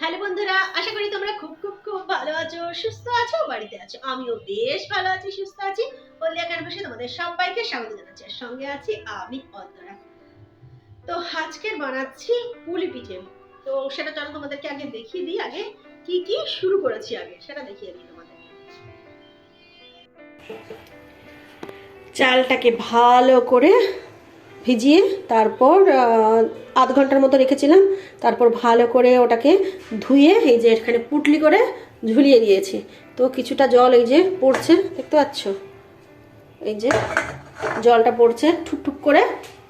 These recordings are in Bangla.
হ্যালো বন্ধুরা, আশা করি তোমরা খুব খুব খুব ভালো আছো, সুস্থ আছো, বাড়িতে আছো। আমিও বেশ ভালো আছি, সুস্থ আছি। হলদিয়া ক্যানভাসে তোমাদের সবাইকে স্বাগত জানাচ্ছি, আর সঙ্গে আছি আমি অন্তরা। তো আজকের বানাচ্ছি পুলি পিঠে। তো সেটা চলো তোমাদেরকে আগে দেখিয়ে দিই, আগে কি কি শুরু করেছি আগে, সেটা দেখিয়ে দিই তোমাদেরকে। চালটাকে ভালো করে ভিজিয়ে তারপর আধ ঘণ্টার মতো রেখেছিলাম। তারপর ভালো করে ওটাকে ধুয়ে এই যে এখানে পুটলি করে ঝুলিয়ে দিয়েছি। তো কিছুটা জল এই যে পড়ছে, দেখতে পাচ্ছ? এই যে জলটা পড়ছে, ঠুকঠুক করে।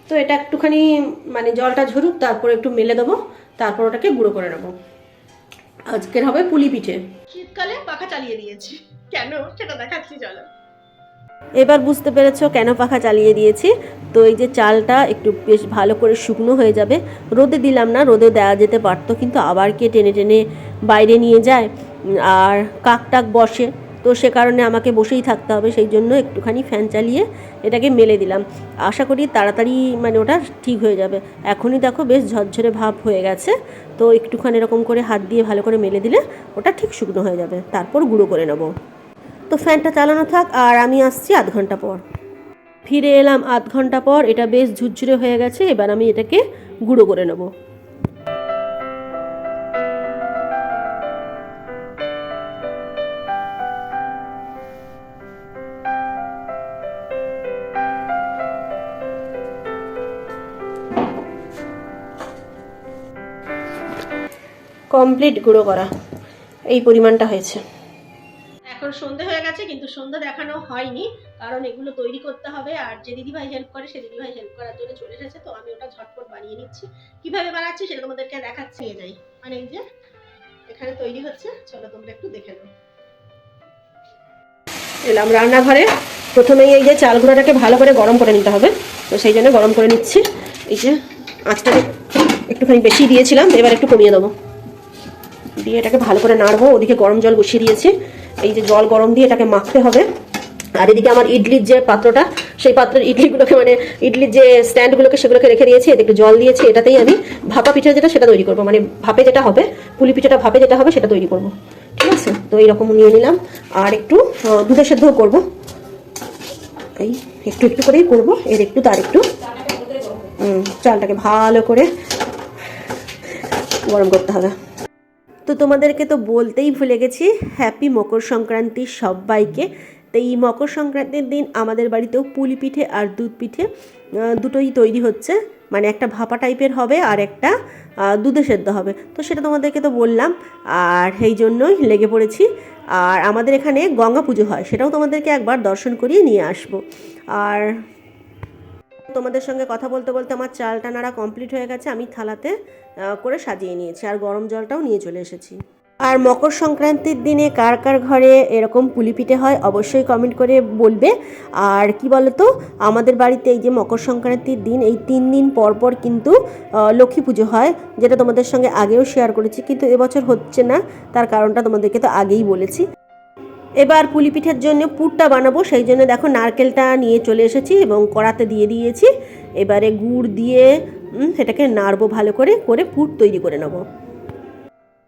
তো এটা একটুখানি মানে জলটা ঝরুক, তারপর একটু মেলে দেবো, তারপর ওটাকে গুঁড়ো করে নেব। আজকের হবে পুলি পিঠে। শীতকালে পাখা চালিয়ে দিয়েছি। কেন? সেটা দেখাচ্ছি, চলো। এবার বুঝতে পেরেছ কেন পাখা চালিয়ে দিয়েছি। তো এই যে চালটা একটু বেশ ভালো করে শুকনো হয়ে যাবে। রোদে দিলাম না, রোদে দেওয়া যেতে পারতো, কিন্তু আবার কে টেনে টেনে বাইরে নিয়ে যায়। আর কাক টাক বসে, তো সে কারণে আমাকে বসেই থাকতে হবে, সেই জন্য একটুখানি ফ্যান চালিয়ে এটাকে মেলে দিলাম। আশা করি তাড়াতাড়ি মানে ওটা ঠিক হয়ে যাবে। এখনই দেখো বেশ ঝরঝরে ভাব হয়ে গেছে। তো একটুখানি এরকম করে হাত দিয়ে ভালো করে মেলে দিলে ওটা ঠিক শুকনো হয়ে যাবে। তারপর গুঁড়ো করে নেব। তো ফ্যানটা চালানো থাক, আর আমি আসছি আধ ঘণ্টা পর। ফিরে এলাম আধ ঘণ্টা পর, এটা বেশ ঝুরঝুরে হয়ে গেছে, এবার আমি এটাকে গুঁড়ো করে নেব। কমপ্লিট গুঁড়ো করা, এই পরিমাণটা হয়েছে। এখন সন্ধে কিন্তু সন্ধ্যা দেখানো হয়নি, কারণ এগুলো তৈরি করতে হবে। আর যে দিদিভাই হেল্প করে, সে দিদিভাই হেল্প করার জন্য চলে এসেছে। তো আমি ওটা ঝটপট বানিয়ে নিচ্ছি। কীভাবে বানাচ্ছি সেটা তোমাদেরকে দেখাচ্ছি। এ যাই। মানে এই যে, এখানে তৈরি হচ্ছে। চলো তোমরা একটু দেখে নাও। এলাম রান্নাঘরে। প্রথমেই এই যে চাল গুঁড়োটাকে ভালো করে গরম করে নিতে হবে। তো সেই জন্য গরম করে নিচ্ছি। এই যে আঁচটাকে একটুখানি বেশি দিয়েছিলাম, এবার একটু কমিয়ে দেবো। দিয়ে এটাকে ভালো করে নাড়বো। ওদিকে গরম জল বসিয়ে দিয়েছি। এই যে জল গরম দিয়ে এটাকে মাখতে হবে। আর এদিকে আমার ইডলির যে পাত্রটা, সেই পাত্রের ইডলিগুলোকে মানে ইডলির যে স্ট্যান্ডগুলোকে সেগুলোকে রেখে দিয়েছি। একটু জল দিয়েছি। এটাতেই আমি ভাপা পিঠে যেটা, সেটা তৈরি করব। মানে ভাপে যেটা হবে, পুলি পিঠেটা ভাপে যেটা হবে, সেটা তৈরি করব। ঠিক আছে? তো এইরকম নিয়ে নিলাম। আর একটু দুধে সেদ্ধও করব। এই একটু একটু করেই করব। এর একটু, তার একটু চালটাকে ভালো করে গরম করতে হবে। তো তোমাদেরকে তো বলতেই ভুলে গেছি হ্যাপি মকর সংক্রান্তি সবাইকে। তো এই মকর সংক্রান্তির দিন আমাদের বাড়িতেও পুলি পিঠে আর দুধ পিঠে দুটোই তৈরি হচ্ছে। মানে একটা ভাপা টাইপের হবে আর একটা দুধে সেদ্ধ হবে। তো সেটা তোমাদেরকে তো বললাম, আর সেই জন্যই লেগে পড়েছি। আর আমাদের এখানে গঙ্গা পুজো হয়, সেটাও তোমাদেরকে একবার দর্শন করিয়ে নিয়ে আসব। আর তোমাদের সঙ্গে কথা বলতে বলতে আমার চালটা নাড়া কমপ্লিট হয়ে গেছে, আমি থালাতে করে সাজিয়ে নিয়েছি, আর গরম জলটাও নিয়ে চলে এসেছি। আর মকর সংক্রান্তির দিনে কার কার ঘরে এরকম পুলি পিঠে হয় অবশ্যই কমেন্ট করে বলবে। আর কি বলতো, আমাদের বাড়িতে এই যে মকর সংক্রান্তির দিন, এই তিন দিন পর পর কিন্তু লক্ষ্মী পুজো হয়, যেটা তোমাদের সঙ্গে আগেও শেয়ার করেছি, কিন্তু এবছর হচ্ছে না, তার কারণটা তোমাদেরকে তো আগেই বলেছি। এবার পুলি পিঠের জন্য পুরটা বানাবো, সেই জন্য দেখো নারকেলটা নিয়ে চলে এসেছি এবং কড়াতে দিয়ে দিয়েছি। এবারে গুড় দিয়ে সেটাকে নাড়বো ভালো করে করে পুর তৈরি করে নেব।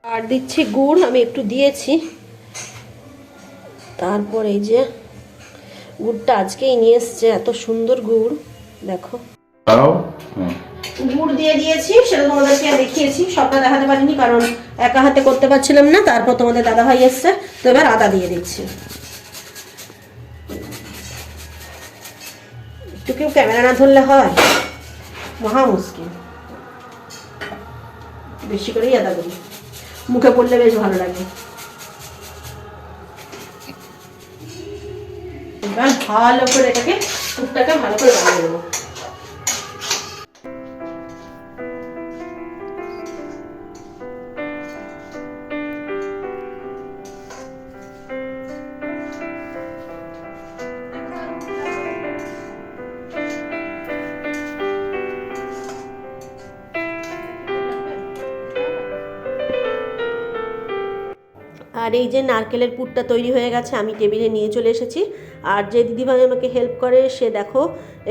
আর দিচ্ছি গুড়, আমি একটু দিয়েছি। তারপর এই যে গুড়টা আজকেই নিয়ে এসছে, এত সুন্দর গুড়, দেখো। গুড় দিয়ে দিয়েছি, সেটা তোমাদেরকে দেখিয়েছি, সবটা দেখাতে পারিনি, কারণ একা হাতে করতে পারছিলাম না, তারপর তোমাদের দাদা ভাই এসছে, তো এবার আদা দিয়ে দিচ্ছি। একটু কেউ ক্যামেরা না ধরলে হয়? মহা মুশকিল। বেশি করেই আদা করি মুখে পড়লে বেশ ভালো লাগে। এবার ভালো করে এটাকে টুকটাকে ভালো করে বানিয়ে দেবো আর এই যে নারকেলের পুরটা তৈরি হয়ে গেছে, আমি টেবিলে নিয়ে চলে এসেছি। আর যে দিদিভাই আমাকে হেল্প করে, সে দেখো,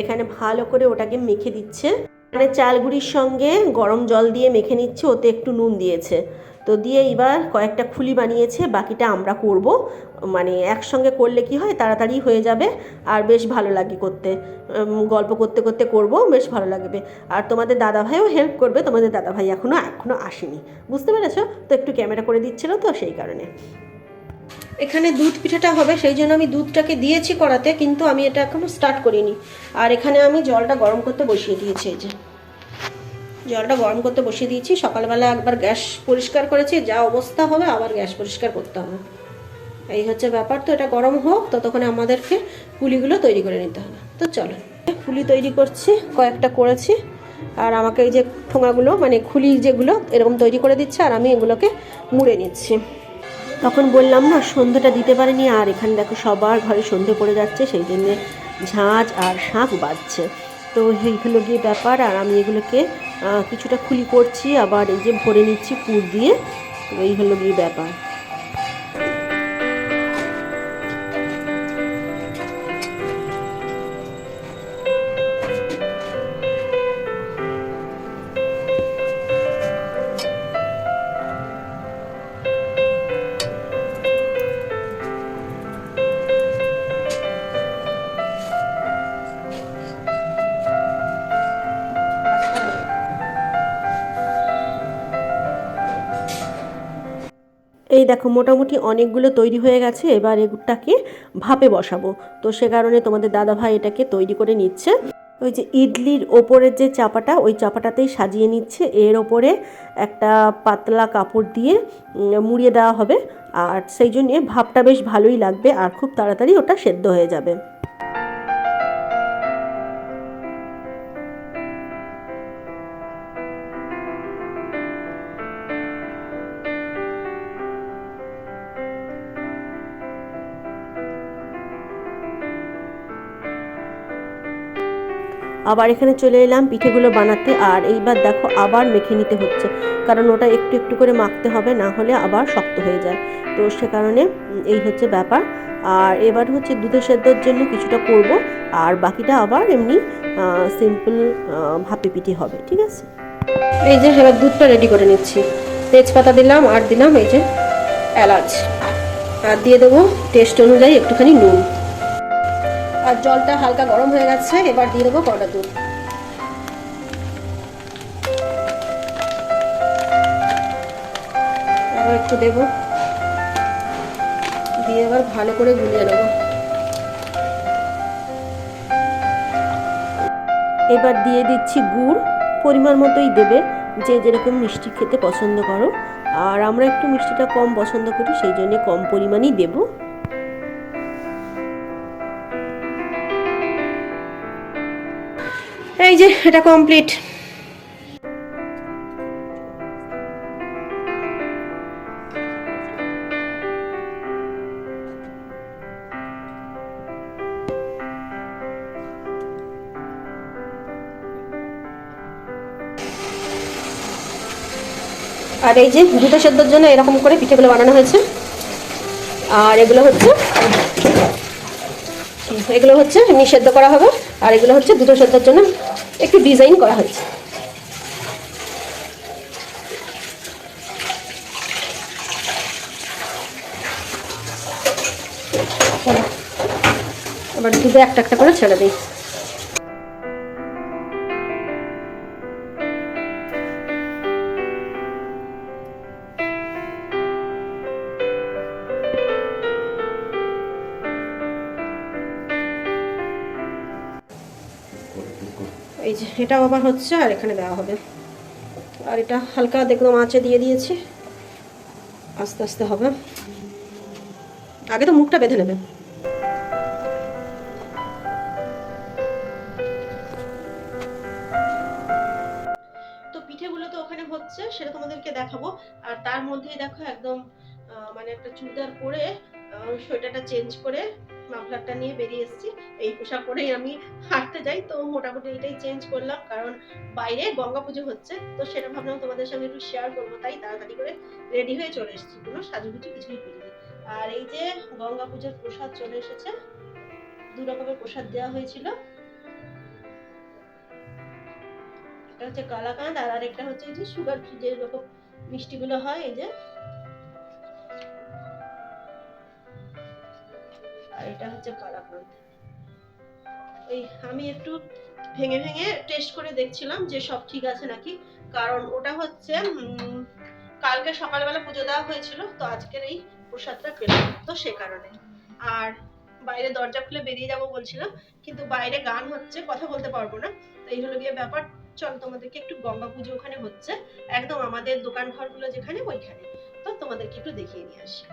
এখানে ভালো করে ওটাকে মেখে দিচ্ছে। মানে চালগুড়ির সঙ্গে গরম জল দিয়ে মেখে নিচ্ছে, ওতে একটু নুন দিয়েছে। তো দিয়ে এবার কয়েকটা খুলি বানিয়েছে, বাকিটা আমরা করব। মানে একসঙ্গে করলে কি হয়, তাড়াতাড়ি হয়ে যাবে আর বেশ ভালো লাগে করতে। গল্প করতে করতে করব, বেশ ভালো লাগবে। আর তোমাদের দাদাভাইও হেল্প করবে, তোমাদের দাদাভাই এখনও এখনও আসেনি। বুঝতে পেরেছ? তো একটু ক্যামেরা করে দিচ্ছিল তো সেই কারণে। এখানে দুধ পিঠাটা হবে, সেই জন্য আমি দুধটাকে দিয়েছি করাতে কিন্তু আমি এটা এখনও স্টার্ট করিনি। আর এখানে আমি জলটা গরম করতে বসিয়ে দিয়েছি, এই যে। জলটা গরম করতে বসিয়ে দিয়েছি। সকালবেলা একবার গ্যাস পরিষ্কার করেছি, যা অবস্থা হবে আবার গ্যাস পরিষ্কার করতে হবে। এই হচ্ছে ব্যাপার। তো এটা গরম হোক, ততক্ষণে আমাদেরকে পুলিগুলো তৈরি করে নিতে হবে। তো চলো, পুলি তৈরি করছি, কয়েকটা করেছি। আর আমাকে এই যে ঠোঙাগুলো মানে খুলি যেগুলো, এরকম তৈরি করে দিচ্ছে, আর আমি এগুলোকে মুড়ে নিচ্ছি। তখন বললাম, না, সন্ধ্যেটা দিতে পারিনি, আর এখানে দেখো সবার ঘরে সন্ধে পড়ে যাচ্ছে, সেই জন্যে ঝাঁঝ আর শাঁখ বাজছে। তো এইগুলো গিয়ে ব্যাপার, আর আমি এগুলোকে কিছুটা খুলি করছি আবার এই যে ভরে নিচ্ছি পুর দিয়ে। এই হলো গিয়ে ব্যাপার। এই দেখো, মোটামুটি অনেকগুলো তৈরি হয়ে গেছে, এবার এগুলোটাকে ভাপে বসাবো। তো সে কারণে তোমাদের দাদা ভাই এটাকে তৈরি করে নিচ্ছে। ওই যে ইডলির ওপরের যে চাপাটা, ওই চাপাটাতেই সাজিয়ে নিচ্ছে। এর ওপরে একটা পাতলা কাপড় দিয়ে মুড়িয়ে দেওয়া হবে। আর সেই জন্যে ভাপটা বেশ ভালোই লাগবে, আর খুব তাড়াতাড়ি ওটা সেদ্ধ হয়ে যাবে। আবার এখানে চলে এলাম, পিঠেগুলো বানাতে। আর এইবার দেখো আবার মেখে নিতে হচ্ছে, কারণ ওটা একটু একটু করে মাখতে হবে, না হলে আবার শক্ত হয়ে যায়। তো সে কারণে এই হচ্ছে ব্যাপার। আর এবার হচ্ছে দুধের সেদ্ধর জন্য কিছুটা করব, আর বাকিটা আবার এমনি সিম্পল ভাপে পিঠে হবে, ঠিক আছে? এই যে এবার দুধটা রেডি করে নিচ্ছি। তেজপাতা দিলাম, আর দিলাম এই যে এলাচ। আর দিয়ে দেবো টেস্ট অনুযায়ী একটুখানি নুন। আর জলটা হালকা গরম হয়ে গেছে, এবার দিয়ে দেবো কটা দুধ। আবার একটু দেবো। দিয়ে এবার ভালো করে গুলিয়ে নেব। এবার দিয়ে দিচ্ছি গুড়, পরিমাণ মতোই দেবে, যে যেরকম মিষ্টি খেতে পছন্দ করো। আর আমরা একটু মিষ্টিটা কম পছন্দ করি, সেই জন্য কম পরিমাণেই দেবো। যে এটা কমপ্লিট আর এই যে দুধের সেদ্ধর জন্য এরকম করে পিঠেগুলো বানানো হয়েছে। আর এগুলো হচ্ছে এগুলো হচ্ছে এমনি করা হবে। আর এগুলো হচ্ছে দুটো সেদ্ধর জন্য একটু ডিজাইন করা হয়েছে। আবার দুধে একটা একটা করে ছেড়ে দিই। এই যে, এটাও আবার হচ্ছে, আর এখানে দেওয়া হবে। আর এটা হালকা দেখলাম আঁচে দিয়ে দিয়েছি। আস্তে আস্তে হবে। আগে তো মুখটা বেঁধে নেবে। সেটা তোমাদেরকে দেখাবো। আর তার মধ্যেই দেখো একদম মানে একটা চুড়িদার পরে সোয়েটারটা চেঞ্জ করে মাফলারটা নিয়ে বেরিয়ে এসেছি। এই পোশাক পরেই আমি হাঁটতে যাই, তো মোটামুটি এটাই চেঞ্জ করলাম। কারণ বাইরে গঙ্গা পুজো হচ্ছে, তো সেটা ভাবলাম তোমাদের সঙ্গে একটু শেয়ার করব। তাই তাড়াতাড়ি করে রেডি হয়ে চলে এসেছি। কোনো সাজুগুজু কিছুই করিনি। আর এই যে গঙ্গা পুজোর প্রসাদ চলে এসেছে, দু রকমের প্রসাদ দেওয়া হয়েছিল। একটা হচ্ছে কালাকাঁদ, আর আরেকটা হচ্ছে যে সুগার ফ্রি যে রকম মিষ্টিগুলো হয়, এই যে এটা হচ্ছে কালাকাঁদ এই, আমি একটু ভেঙে ভেঙে টেস্ট করে দেখছিলাম যে সব ঠিক আছে নাকি। কারণ ওটা হচ্ছে কালকে সকালবেলা পুজো দেওয়া হয়েছিল, তো আজকের এই প্রসাদটা পেলাম তো সে কারণে। আর বাইরে দরজা খুলে বেরিয়ে যাব বলছিলাম, কিন্তু বাইরে গান হচ্ছে, কথা বলতে পারব না। তো এই হলো গিয়ে ব্যাপার। চল, তোমাদেরকে একটু গঙ্গা পুজো ওখানে হচ্ছে। একদম আমাদের দোকান ঘরগুলো যেখানে, ওইখানে। তো তোমাদেরকে একটু দেখিয়ে নিয়ে আসি।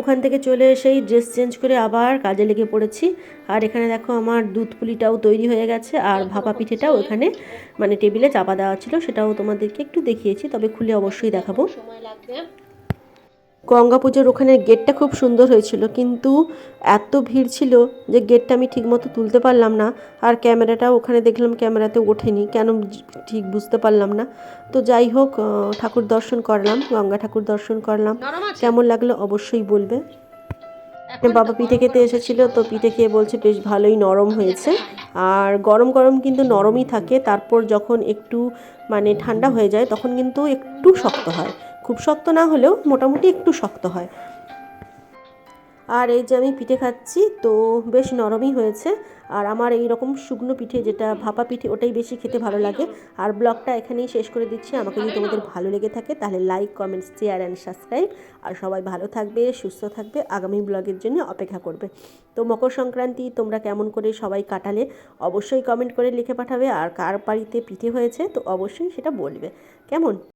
ওখান থেকে চলে এসেই ড্রেস চেঞ্জ করে আবার কাজে লেগে পড়েছি। আর এখানে দেখো আমার দুধ পুলিটাও তৈরি হয়ে গেছে আর ভাপা পিঠেটাও এখানে মানে টেবিলে চাপা দেওয়া ছিল, সেটাও তোমাদেরকে একটু দেখিয়েছি, তবে খুলে অবশ্যই দেখাবো। সময় লাগবে। গঙ্গা পুজোর ওখানে গেটটা খুব সুন্দর হয়েছিল কিন্তু এত ভিড় ছিল যে গেটটা আমি ঠিকমতো তুলতে পারলাম না আর ক্যামেরাটাও ওখানে দেখলাম ক্যামেরাতে ওঠেনি কেন ঠিক বুঝতে পারলাম না। তো যাই হোক ঠাকুর দর্শন করলাম গঙ্গা ঠাকুর দর্শন করলাম। কেমন লাগল অবশ্যই বলবে। বাবা পিঠে খেতে এসেছিল তো পিঠে খেয়ে বলছে বেশ ভালোই নরম হয়েছে। আর গরম গরম কিন্তু নরমই থাকে তারপর যখন একটু মানে ঠান্ডা হয়ে যায় তখন কিন্তু একটু শক্ত হয়। খুব শক্ত না হলেও মোটামুটি একটু শক্ত হয়। আর এই যে আমি পিঠে খাচ্ছি, তো বেশ নরমই হয়েছে। আর আমার এই রকম শুকনো পিঠে যেটা ভাপা পিঠে, ওটাই বেশি খেতে ভালো লাগে। আর ব্লগটা এখানেই শেষ করে দিচ্ছি। আমাকে যদি তোমাদের ভালো লেগে থাকে, তাহলে like comments share and subscribe আর সবাই ভালো থাকবে, সুস্থ থাকবে, আগামী ব্লগের জন্য অপেক্ষা করবে। তো মকর সংক্রান্তি তোমরা কেমন করে সবাই কাটালে, অবশ্যই কমেন্ট করে লিখে পাঠাবে। আর কার বাড়িতে পিঠে হয়েছে, তো অবশ্যই সেটা বলবে। কেমন?